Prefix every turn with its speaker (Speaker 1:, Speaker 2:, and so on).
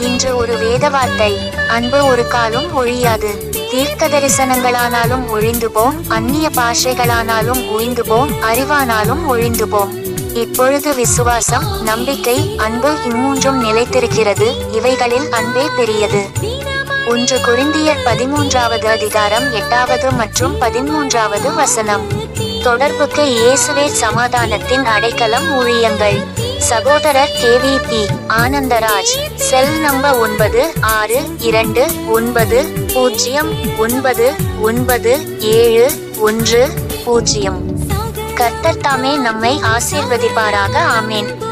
Speaker 1: இன்று வேத வார்த்தை அன்பு ஒரு காலும் ஒழியாது. தீர்க்க தரிசனங்களானாலும் ஒழிந்து போம் அந்நிய பாஷைகளானாலும் ஒழிந்து போம் அறிவானாலும் ஒழிந்து போம் இப்பொழுது விசுவாசம் நம்பிக்கை அன்பு இம்மூன்றும் நிலைத்திருக்கிறது. இவைகளில் அன்பே பெரியது. ஒன்று குறிந்தியர் பதிமூன்றாவது அதிகாரம் எட்டாவது மற்றும் பதிமூன்றாவது வசனம். தொடர்புக்கு இயேசுவே சமாதானத்தின் அடைக்கலம் ஊழியங்கள். சகோதரர் கேவிபி ஆனந்தராஜ். செல் நம்பர் ஒன்பது ஆறு இரண்டு ஒன்பது பூஜ்ஜியம் ஒன்பது ஒன்பது ஏழு ஒன்று பூஜ்ஜியம். கர்த்தர் தாமே நம்மை ஆசீர்வதிப்பாராக. ஆமேன்.